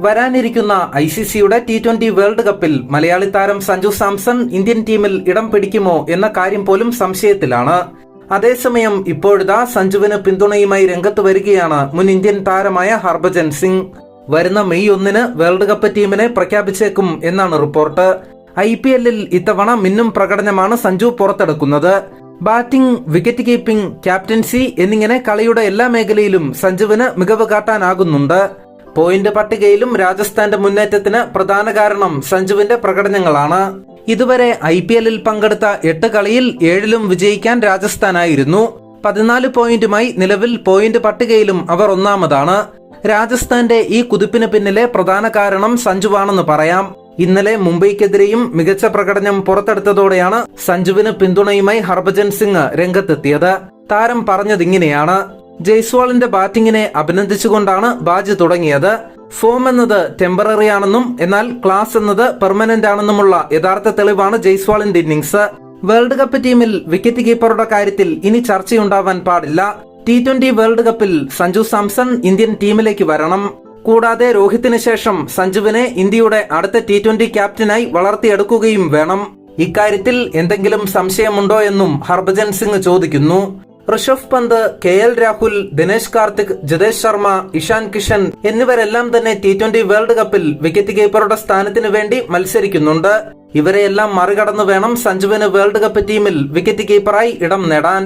വരാനിരിക്കുന്ന I C സിയുടെ T twenty world കപ്പിൽ മലയാളി താരം സഞ്ജു സാംസൺ ഇന്ത്യൻ ടീമിൽ ഇടം പിടിക്കുമോ എന്ന കാര്യം പോലും സംശയത്തിലാണ്. അതേസമയം ഇപ്പോഴിതാ സഞ്ജുവിന് പിന്തുണയുമായി രംഗത്ത് വരികയാണ് മുൻ ഇന്ത്യൻ താരമായ ഹർഭജൻ സിംഗ്. വരുന്ന മെയ് ഒന്നിന് വേൾഡ് കപ്പ് ടീമിനെ പ്രഖ്യാപിച്ചേക്കും എന്നാണ് റിപ്പോർട്ട്. ഐ പി എല്ലിൽ ഇത്തവണ മിന്നും പ്രകടനമാണ് സഞ്ജു പുറത്തെടുക്കുന്നത്. ബാറ്റിംഗ് വിക്കറ്റ് കീപ്പിംഗ് ക്യാപ്റ്റൻസി എന്നിങ്ങനെ കളിയുടെ എല്ലാ മേഖലയിലും സഞ്ജുവിന് മികവ് കാട്ടാനാകുന്നുണ്ട്. പോയിന്റ് പട്ടികയിലും രാജസ്ഥാന്റെ മുന്നേറ്റത്തിന് പ്രധാന കാരണം സഞ്ജുവിന്റെ പ്രകടനങ്ങളാണ്. ഇതുവരെ ഐ പി എല്ലിൽ പങ്കെടുത്ത എട്ട് കളിയിൽ ഏഴിലും വിജയിക്കാൻ രാജസ്ഥാനായിരുന്നു. പതിനാല് പോയിന്റുമായി നിലവിൽ പോയിന്റ് പട്ടികയിലും അവർ ഒന്നാമതാണ്. രാജസ്ഥാന്റെ ഈ കുതിപ്പിന് പിന്നിലെ പ്രധാന കാരണം സഞ്ജുവാണെന്ന് പറയാം. ഇന്നലെ മുംബൈക്കെതിരെയും മികച്ച പ്രകടനം പുറത്തെടുത്തതോടെയാണ് സഞ്ജുവിന് പിന്തുണയുമായി ഹർഭജൻ സിംഗ് രംഗത്തെത്തിയത്. താരം പറഞ്ഞതിങ്ങനെയാണ്. ജയ്സ്വാളിന്റെ ബാറ്റിംഗിനെ അഭിനന്ദിച്ചുകൊണ്ടാണ് ബാജ് തുടങ്ങിയത്. ഫോം എന്നത് ടെമ്പററി ആണെന്നും എന്നാൽ ക്ലാസ് എന്നത് പെർമനന്റ് ആണെന്നുമുള്ള യഥാർത്ഥ തെളിവാണ് ജയ്സ്വാളിന്റെ ഇന്നിംഗ്സ്. വേൾഡ് കപ്പ് ടീമിൽ വിക്കറ്റ് കീപ്പറുടെ കാര്യത്തിൽ ഇനി ചർച്ചയുണ്ടാവാൻ പാടില്ല. ടി ട്വന്റി വേൾഡ് കപ്പിൽ സഞ്ജു സാംസൺ ഇന്ത്യൻ ടീമിലേക്ക് വരണം. കൂടാതെ രോഹിത്തിന് ശേഷം സഞ്ജുവിനെ ഇന്ത്യയുടെ അടുത്ത ടി ട്വന്റി ക്യാപ്റ്റനായി വളർത്തിയെടുക്കുകയും വേണം. ഇക്കാര്യത്തിൽ എന്തെങ്കിലും സംശയമുണ്ടോ എന്നും ഹർഭജൻ സിംഗ് ചോദിക്കുന്നു. ഋഷഭ് പന്ത് കെ എൽ രാഹുൽ ദിനേശ് കാർത്തിക് ജിതേഷ് ശർമ്മ ഇഷാൻ കിഷൻ എന്നിവരെല്ലാം തന്നെ ടി ട്വന്റി വേൾഡ് കപ്പിൽ വിക്കറ്റ് കീപ്പറുടെ സ്ഥാനത്തിനു വേണ്ടി മത്സരിക്കുന്നുണ്ട്. ഇവരെയെല്ലാം മറികടന്നു വേണം സഞ്ജുവിന് വേൾഡ് കപ്പ് ടീമിൽ വിക്കറ്റ് കീപ്പറായി ഇടം നേടാൻ.